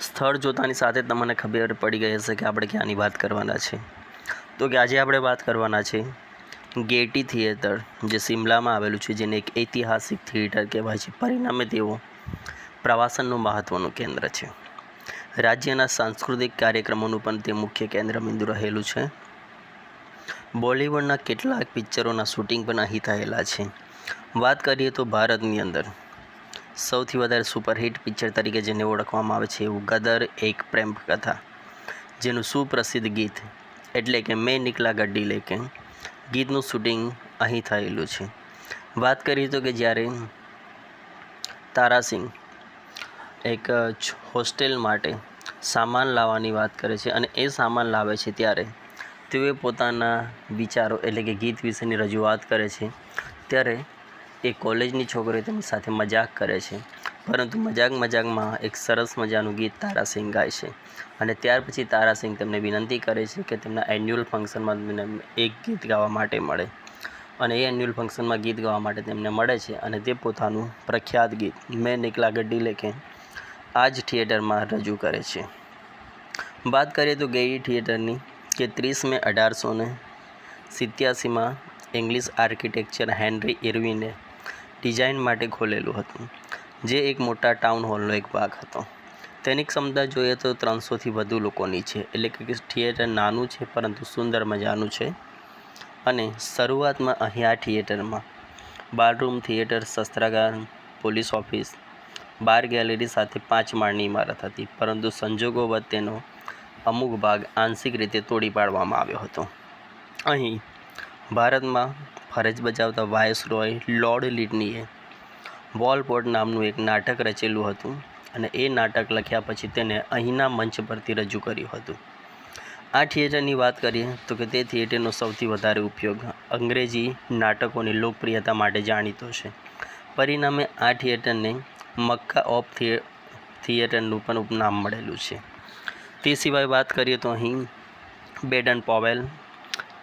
સ્થળ જોતાની સાથે તમને ખબર પડી ગઈ હશે કે આપણે ક્યાંની વાત કરવાના છે. તો કે આજે આપણે વાત કરવાના છે ગેટી થિયેટર, જે શિમલામાં આવેલું છે, જેને એક ઐતિહાસિક થિયેટર કહેવાય છે. પરિણામે તેઓ પ્રવાસનનું મહત્ત્વનું કેન્દ્ર છે. રાજ્યના સાંસ્કૃતિક કાર્યક્રમોનું પણ તે મુખ્ય કેન્દ્રબિંદુ રહેલું છે. બોલિવૂડના કેટલાક પિક્ચરોના શૂટિંગ પણ અહીં થયેલા છે. વાત કરીએ તો ભારતની અંદર. સૌથી વધારે સુપરહિટ પિક્ચર તરીકે જેને ઓળખવામાં આવે છે એવું ગદર એક પ્રેમ કથા, જેનું સુપ્રસિદ્ધ ગીત એટલે કે મેં નીકળા લે લેકે ગીતનું શૂટિંગ અહીં થયેલું છે. વાત કરીએ તો કે જ્યારે તારાસિંહ એક હોસ્ટેલ માટે સામાન લાવવાની વાત કરે છે અને એ સામાન લાવે છે ત્યારે તેઓએ પોતાના વિચારો એટલે કે ગીત વિશેની રજૂઆત કરે છે. ત્યારે એ કોલેજની છોકરીઓ તેની સાથે મજાક કરે છે. પરંતુ મજાક મજાકમાં એક સરસ મજાનું ગીત તારાસિંહ ગાય છે. અને ત્યાર પછી તારાસિંહ તેમને વિનંતી કરે છે કે તેમના એન્યુઅલ ફંક્શનમાં તેમને એક ગીત ગાવા માટે મળે. અને એ એન્યુઅલ ફંક્શનમાં ગીત ગાવા માટે તેમને મળે છે અને તે પોતાનું પ્રખ્યાત ગીત, મેં નીકળા ગड्डी લેકે આ જ થિયેટરમાં રજૂ કરે છે. વાત કરીએ તો ગેરી થિયેટરની કે ત્રીસ મે અઢારસો ને સિત્યાસીમાં ઇંગ્લિશ આર્કિટેક્ચર હેનરી ઇરવિને ડિઝાઇન માટે ખોલેલું હતું, જે એક મોટા ટાઉન હોલનો એક ભાગ હતો. તેની ક્ષમતા જોઈએ તો ત્રણસોથી વધુ લોકોની છે, એટલે કે થિયેટર નાનું છે, પરંતુ સુંદર મજાનું છે. અને શરૂઆતમાં અહીં આ થિયેટરમાં બારરૂમ થિયેટર શસ્ત્રાગાર પોલીસ ઓફિસ બાર ગેલેરી સાથે પાંચ માળની ઇમારત હતી, પરંતુ સંજોગો વધ તેનો અમુક ભાગ આંશિક રીતે તોડી પાડવામાં આવ્યો હતો. અહીં ભારતમાં ફરજ બજાવતા વાયસરોય લોર્ડ લિટનીએ વોલપોર્ટ નામનું એક નાટક રચેલું હતું અને એ નાટક લખ્યા પછી તેને અહીંના મંચ પરથી રજૂ કર્યું હતું. આ થિયેટરની વાત કરીએ તો કે તે થિયેટરનો સૌથી વધારે ઉપયોગ અંગ્રેજી નાટકોની લોકપ્રિયતા માટે જાણીતો છે. પરિણામે આ થિયેટરને મક્કા ઓફ થિયે થિયેટરનું પણ ઉપનામ મળેલું છે. તે સિવાય વાત કરીએ તો અહીં Baden Powell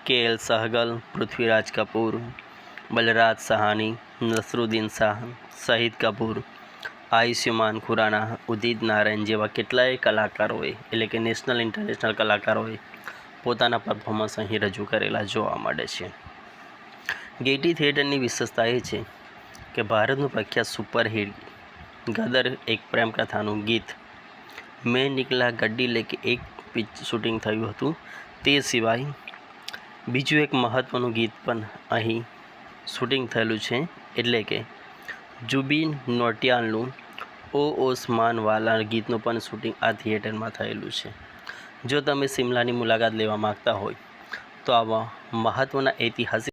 K L Saigal Prithviraj Kapoor Balraj Sahni Naseeruddin Shah Shahid Kapoor Ayushmann Khurrana Udit Narayan જેવા કેટલાય કલાકારોએ એટલે કે નેશનલ ઇન્ટરનેશનલ કલાકારોએ પોતાના પરફોર્મન્સ અહીં રજૂ કરેલા જોવા મળે છે. ગેટી થિયેટરની વિશેષતા એ છે કે ભારતનું પ્રખ્યાત સુપરહિટ ગદર એક પ્રેમ કથાનું ગીત. મેં નીકળા ગડ્ડી લેકે એક શૂટિંગ થયું હતું, તે સિવાય બીજું એક મહત્ત્વનું ગીત પણ અહીં શૂટિંગ થયેલું છે, એટલે કે જુબીન નોટિયાલનું ઓ ઓસમાન વાલા ગીતનું પણ શૂટિંગ આ થિયેટરમાં થયેલું છે. જો તમે શિમલાની મુલાકાત લેવા માગતા હોય તો આવા મહત્ત્વના ઐતિહાસિક